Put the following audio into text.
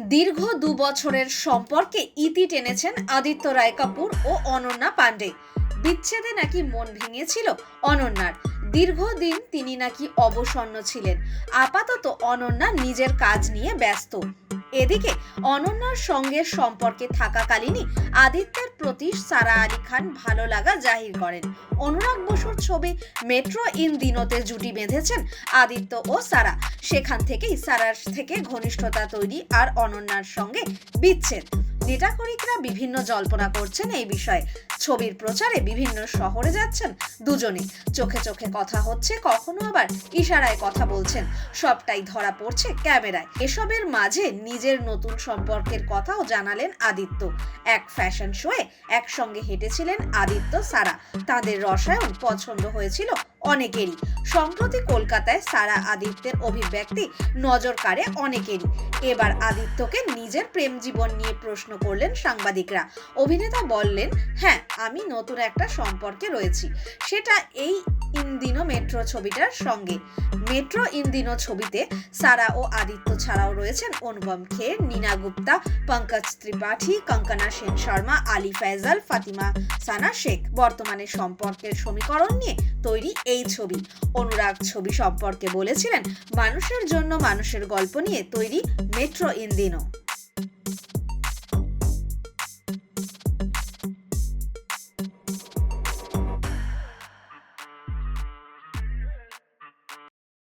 দীর্ঘ দু বছরের সম্পর্কে ইতি টেনেছেন আদিত্য রায় কাপুর ও অনন্যা পাণ্ডে। বিচ্ছেদে নাকি মন ভেঙেছিল অনন্যার। দীর্ঘদিন তিনি নাকি অবসন্ন ছিলেন। আপাতত অনন্যা নিজের কাজ নিয়ে ব্যস্ত। এদিকে অনন্যার সঙ্গে সম্পর্কে থাকাকালীনই আদিত্যের প্রতি সারা আলী খান ভালো লাগা জাহির করেন। অনুরাগ বসুর ছবি মেট্রো ইন দিনতে জুটি বেঁধেছেন আদিত্য ও সারা। সেখান থেকেই সারার থেকে ঘনিষ্ঠতা তৈরি আর অনন্যার সঙ্গে বিচ্ছেদ। নেটাকরিকরা বিভিন্ন জল্পনা করছেন এই বিষয়ে। ছবির প্রচারে বিভিন্ন শহরে যাচ্ছেন দুজনে চোখে চোখে কথা হচ্ছে, কখনো আবার ইশারায় কথা বলছেন। সবটাই ধরা পড়ছে ক্যামেরায়। এসবের মাঝে নিজের নতুন সম্পর্কের কথাও জানালেন আদিত্য। এক ফ্যাশন শোয়ে একসঙ্গে হেঁটেছিলেন আদিত্য সারা। তাদের রসায়ন পছন্দ হয়েছিল অনেকেরই। সম্প্রতি কলকাতায় সারা আদিত্যের অভিব্যক্তি নজর কাড়ে অনেকেরই। এবার আদিত্যকে নিজের প্রেম জীবন নিয়ে প্রশ্ন করলেন সাংবাদিকরা। অভিনেতা বললেন হ্যাঁ আমি নতুন একটা সম্পর্কে রয়েছি। সেটা এই ইন্দিনো মেট্রো ছবিটার সঙ্গে। মেট্রো ইন্দিনো ছবিতে সারা ও আদিত্য ছাড়াও রয়েছেন অনুপম খের, নীনা গুপ্তা, পঙ্কজ ত্রিপাঠী, কঙ্কনা সেন শর্মা, আলী ফয়জাল ফাতিমা সানা শেখ। বর্তমানে সম্পর্কের সমীকরণ নিয়ে তৈরি এই ছবি। অনুরাগ ছবি সম্পর্কে বলেছিলেন, মানুষের জন্য মানুষের গল্প নিয়ে তৈরি মেট্রো ইন্দিনো।